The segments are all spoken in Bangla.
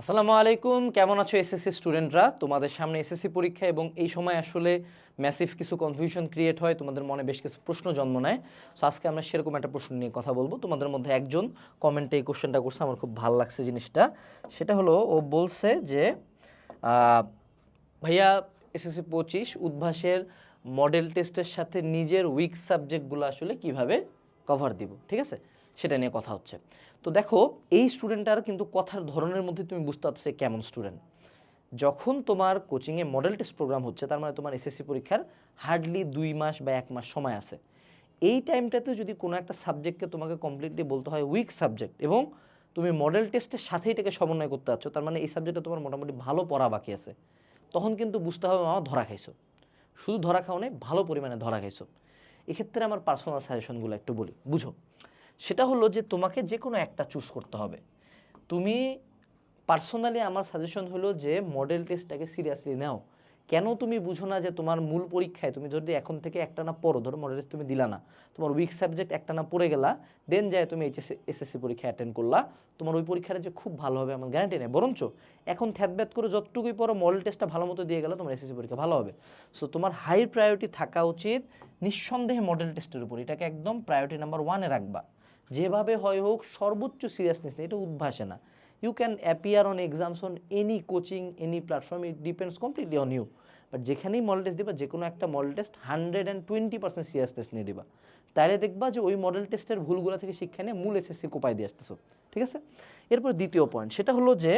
আসসালামু আলাইকুম। কেমন আছো এসএসসি স্টুডেন্টরা? তোমাদের সামনে এসএসসি পরীক্ষা এবং এই সময় আসলে ম্যাসিভ কিছু কনফিউশন ক্রিয়েট হয়, তোমাদের মনে বেশ কিছু প্রশ্ন জন্ম নেয়। সো আজকে আমরা সেরকম একটা প্রশ্ন নিয়ে কথা বলব। তোমাদের মধ্যে একজন কমেন্টে এই কোশ্চেনটা করছে, আমার খুব ভালো লাগছে জিনিসটা। সেটা হলো, ও বলছে যে ভাইয়া, এসএসসি পঁচিশ, উদ্ভাসের মডেল টেস্টের সাথে নিজের উইক সাবজেক্টগুলো আসলে কীভাবে কভার দিব? ঠিক আছে? সেটা নিয়ে কথা হচ্ছে। তো দেখো, এই স্টুডেন্টটার কিন্তু কথার ধরনের মধ্যে তুমি বুঝতে পারছ কেমন স্টুডেন্ট যখন তোমার কোচিংয়ে মডেল টেস্ট প্রোগ্রাম হচ্ছে, তার মানে তোমার এসএসসি পরীক্ষার হার্ডলি দুই মাস বা এক মাস সময় আছে। এই টাইমটাতে যদি কোনো একটা সাবজেক্টকে তোমাকে কমপ্লিটলি বলতে হয় উইক সাবজেক্ট এবং তুমি মডেল টেস্টের সাথেই এটাকে সমন্বয় করতে পারছ তার মানে এই সাবজেক্টে তোমার মোটামুটি ভালো পড়া বাকি আছে। তখন কিন্তু বুঝতে হবে, মামা, ধরা খাইছো। শুধু ধরা খাও ভালো পরিমাণে ধরা খাইছো। এক্ষেত্রে আমার পার্সোনাল সাজেশনগুলো একটু বলি, বুঝো? সেটা হলো যে তোমাকে যে কোনো একটা চুজ করতে হবে। তুমি পার্সোনালি আমার সাজেশন হলো যে মডেল টেস্টটাকে সিরিয়াসলি নাও। কেন তুমি বুঝো না যে তোমার মূল পরীক্ষায় তুমি যদি এখন থেকে একটা না পড়ো, ধরো মডেল টেস্ট তুমি দিলা না, তোমার উইক সাবজেক্ট একটা না পড়ে গেলা দেন যায় তুমি এইচএসসি এসএসসি পরীক্ষা অ্যাটেন্ড করলা, তোমার ওই পরীক্ষাটা যে খুব ভালো হবে আমার গ্যারান্টি নেই। বরঞ্চ এখন থ্যাতব্যাত করে যতটুকুই পড়ো মডেল টেস্টটা ভালো মতো দিয়ে গেলে তোমার এসএসসি পরীক্ষা ভালো হবে। সো তোমার হাই প্রায়োরিটি থাকা উচিত, নিঃসন্দেহে মডেল টেস্টের উপর। এটাকে একদম প্রায়োরিটি নাম্বার ওয়ানে রাখবা। যেভাবে হয় হোক, সর্বোচ্চ সিরিয়াসনেস নেই, এটা উদ্ভাসে না। You can appear on exams on any coaching any platform it depends completely on you but যেখানেই মডেল টেস্ট দিবা যে কোনো একটা model test hundred and twenty percent seriousness নিয়ে দিবা। তাহলে দেখবা যে ওই মডেল টেস্টের ভুলগুলো থেকে শিক্ষা নিয়ে মূল এসএসসি কোপায় দিয়ে আসতেছো। ঠিক আছে? এরপর দ্বিতীয় পয়েন্ট সেটা হলো যে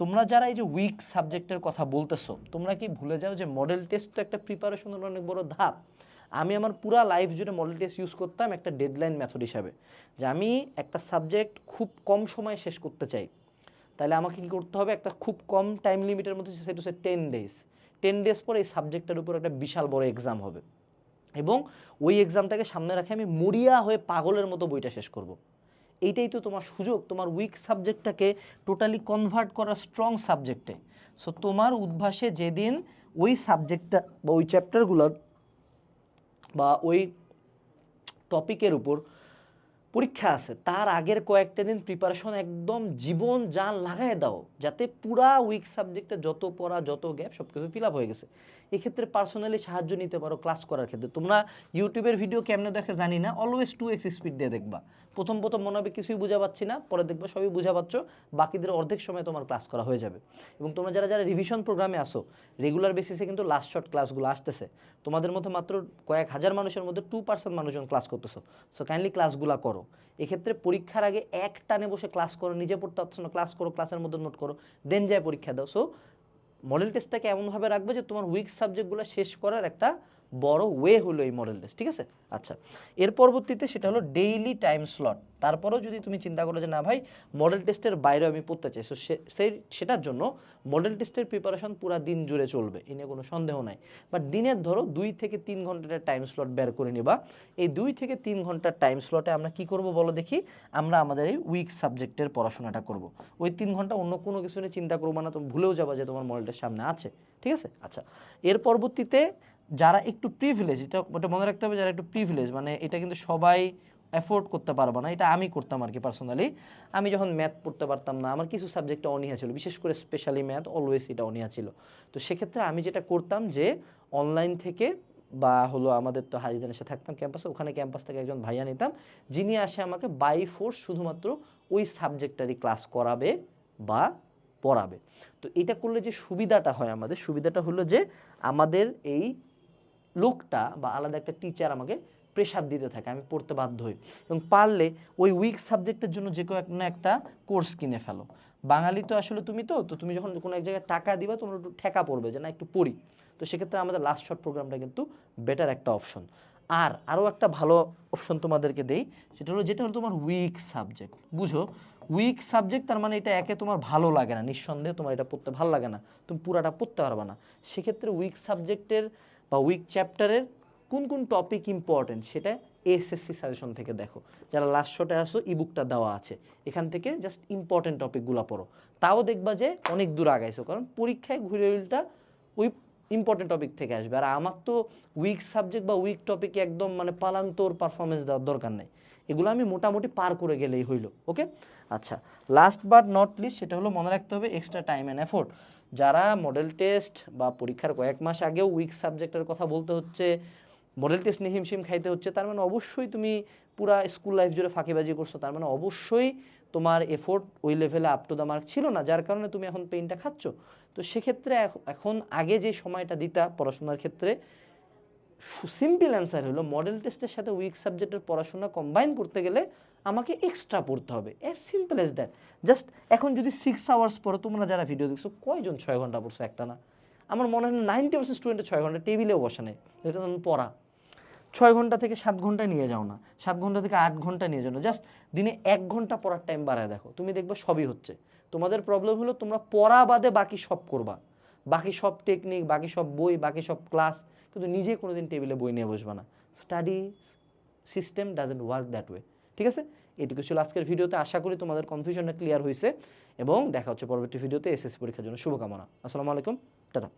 তোমরা যারা এই যে উইক সাবজেক্টের কথা বলতেছো, তোমরা কি ভুলে যাও যে মডেল টেস্ট তো একটা প্রিপারেশনের অনেক বড় ধাপ? আমি আমার পুরা লাইফ জুড়ে মডেল টেস্ট ইউজ করতাম একটা ডেডলাইন মেথড হিসাবে, যে আমি একটা সাবজেক্ট খুব কম সময়ে শেষ করতে চাই। তাহলে আমাকে কী করতে হবে? একটা খুব কম টাইম লিমিটের মধ্যে সেটা হচ্ছে টেন ডেজ টেন ডেজ পরে এই সাবজেক্টটার উপর একটা বিশাল বড় এক্সাম হবে। এবং ওই এক্সামটাকে সামনে রাখে আমি মরিয়া হয়ে পাগলের মতো বইটা শেষ করব। এইটাই তো তোমার সুযোগ, তোমার উইক সাবজেক্টটাকে টোটালি কনভার্ট করা স্ট্রং সাবজেক্টে সো তোমার উদ্ভাসে যেদিন ওই সাবজেক্টটা বা ওই চ্যাপ্টারগুলোর বা ওই টপিকের উপর পরীক্ষা আছে, তার আগের কয়েকটা দিন প্রিপারেশন একদম জীবন যা লাগায় দাও, যাতে পুরা উইক সাবজেক্টে যত পড়া, যত গ্যাপ সব কিছু ফিল আপ হয়ে গেছে। এক্ষেত্রে পার্সোনালি সাহায্য নিতে পারো ক্লাস করার ক্ষেত্রে। তোমরা ইউটিউবের ভিডিও কেমনে দেখে জানি না অলওয়েজ টু এক্স স্পিড দিয়ে দেখবা। প্রথম প্রথম মনে হবে কিছুই বুঝা পাচ্ছি না, পরে দেখবে সবই বুঝা পাচ্ছ, বাকিদের অর্ধেক সময় তোমার ক্লাস করা হয়ে যাবে। এবং তোমরা যারা যারা রিভিশন প্রোগ্রামে আসো রেগুলার বেসিসে কিন্তু লাস্ট শর্ট ক্লাসগুলো আসতেছে। তোমাদের মধ্যে মাত্র কয়েক হাজার মানুষের মধ্যে টু পার্সেন্ট মানুষজন ক্লাস করতেছো। সো কাইন্ডলি ক্লাসগুলো করো। এক্ষেত্রে পরীক্ষার আগে এক টানে বসে ক্লাস করো, নিজে পড়তে পারছ না ক্লাস করো ক্লাসের মধ্যে নোট করো দেন যায় পরীক্ষা দাও। সো মডেল টেস্টটাকে এমনভাবে রাখবে যে তোমার উইক সাবজেক্টগুলো শেষ করার একটা বড় ওয়ে হলো এই মডেল টেস্ট ঠিক আছে? আচ্ছা এর পরবর্তীতে সেটা হলো ডেইলি টাইম স্লট তারপরেও যদি তুমি চিন্তা করো যে না ভাই মডেল টেস্টের বাইরে আমি পড়তে চাই সো সেই সেটার জন্য মডেল টেস্টের প্রিপারেশন পুরো দিন জুড়ে চলবে, এ নিয়ে কোনো সন্দেহ নাই। বাট দিনের ধরো দুই থেকে তিন ঘণ্টার টাইম স্লট বের করে নিবা। এই দুই থেকে তিন ঘণ্টার টাইম স্লটে আমরা কি করব বলো দেখি? আমরা আমাদের এই উইক সাবজেক্টের পড়াশোনাটা করব। ওই তিন ঘণ্টা অন্য কোনো কিছু নিয়ে চিন্তা করব না তুমি ভুলেও যাবা যে তোমার মডেলটার সামনে আছে, ঠিক আছে? আচ্ছা এর পরবর্তীতে যারা একটু প্রিভিলেজ এটা, ওটা মনে রাখতে হবে যারা একটু প্রিভিলেজ মানে এটা কিন্তু সবাই অ্যাফোর্ড করতে পারব না, এটা আমি করতাম আর কি পার্সোনালি আমি যখন ম্যাথ পড়তে পারতাম না, আমার কিছু সাবজেক্টে অনীহা ছিল, বিশেষ করে স্পেশালি ম্যাথ অলওয়েজ এটা অনীহা ছিল। তো সেক্ষেত্রে আমি যেটা করতাম যে অনলাইন থেকে বা হলো আমাদের তো হাজিদান এসে থাকতাম ক্যাম্পাসে ওখানে ক্যাম্পাস থেকে একজন ভাইয়া নিতাম, যিনি আসে আমাকে বাই ফোর্স শুধুমাত্র ওই সাবজেক্টারই ক্লাস করাবে বা পড়াবে। তো এটা করলে যে সুবিধাটা হয় আমাদের, সুবিধাটা হলো যে আমাদের এই লোকটা বা আলাদা একটা টিচার আমাকে প্রেশার দিতে থাকে, আমি পড়তে বাধ্য হই। এবং পারলে ওই উইক সাবজেক্টের জন্য যে কোনো না একটা কোর্স কিনে ফেলো। বাঙালি তো আসলে তুমি তো তো তুমি যখন কোনো এক জায়গায় টাকা দিবা, তোমার একটু ঠেকা পড়বে যে না, একটু পড়ি। তো সেক্ষেত্রে আমাদের লাস্ট শর্ট প্রোগ্রামটা কিন্তু বেটার একটা অপশন আর আরও একটা ভালো অপশন তোমাদেরকে দেই, সেটা হলো যেটা হলো তোমার উইক সাবজেক্ট বুঝো? উইক সাবজেক্ট তার মানে এটা একে তোমার ভালো লাগে না, নিঃসন্দেহে তোমার এটা পড়তে ভালো লাগে না, তুমি পুরাটা পড়তে পারবে না। সেক্ষেত্রে উইক সাবজেক্টের বা উইক চ্যাপ্টারের কোন কোন টপিক ইম্পর্টেন্ট সেটা এসএসসি সাজেশন থেকে দেখো। যারা লাস্ট শটে আসো ইবুকটা দেওয়া আছে। এখান থেকে জাস্ট ইম্পর্টেন্ট টপিকগুলো পড়ো। তাও দেখবা যে অনেক দূর আগাইছো, কারণ পরীক্ষায় ঘুরে উল্টা ওই ইম্পর্টেন্ট টপিক থেকে আসবে। আর আমার তো উইক সাবজেক্ট বা উইক টপিকে একদম মানে পালান্তর পারফরমেন্স দেওয়ার দরকার নেই। এগুলো আমি মোটামুটি পার করে গেলেই হইল ওকে আচ্ছা লাস্ট বাট নট লিস্ট সেটা হলো মনে রাখতে হবে এক্সট্রা টাইম অ্যান্ড এফোর্ট যারা মডেল টেস্ট বা পরীক্ষার কয়েক মাস আগেও উইক সাবজেক্টের কথা বলতে হচ্ছে মডেল টেস্ট নিয়ে হিমশিম খাইতে হচ্ছে, তার মানে অবশ্যই তুমি পুরা স্কুল লাইফ জুড়ে ফাঁকিবাজি করছ, তার মানে অবশ্যই তোমার এফোর্ট ওই লেভেলে আপ টু দ্য মার্ক ছিল না, যার কারণে তুমি এখন পেইনটা খাচ্ছ। তো সেক্ষেত্রে এখ- এখন আগে যে সময়টা দিতা পড়াশোনার ক্ষেত্রে সিম্পল অ্যান্সার হলো মডেল টেস্টের সাথে উইক সাবজেক্টের পড়াশোনা কম্বাইন করতে গেলে আমাকে এক্সট্রা পড়তে হবে। As simple as that just এখন যদি সিক্স আওয়ার্স পরে তোমরা যারা ভিডিও দেখছ, কয়জন ছয় ঘণ্টা পড়ছো? একটা না। আমার মনে হয় নাইনটি পার্সেন্ট স্টুডেন্টের ছয় ঘণ্টা টেবিলেও বসে নেই। এটা পড়া। ছয় ঘণ্টা থেকে সাত ঘণ্টা নিয়ে যাও না। সাত ঘণ্টা থেকে আট ঘণ্টা নিয়ে যাও না। জাস্ট দিনে এক ঘণ্টা পড়ার টাইম বাড়ায় দেখো। তুমি দেখবে সবই হচ্ছে। তোমাদের প্রবলেম হলো তোমরা পড়া বাদে বাকি সব করবা। বাকি সব টেকনিক বাকি সব বই, বাকি সব ক্লাস কিন্তু নিজে কোনোদিন টেবিলে বই নিয়ে বসবা না। Study system doesn't work that way ঠিক আছে? এটুকু ছিল আজকের ভিডিওতে। আশা করি তোমাদের কনফিউশনটা ক্লিয়ার হয়েছে এবং দেখা হচ্ছে পরবর্তী ভিডিওতে এসএসসি পরীক্ষার জন্য শুভকামনা। আসসালামু আলাইকুম, টাটা।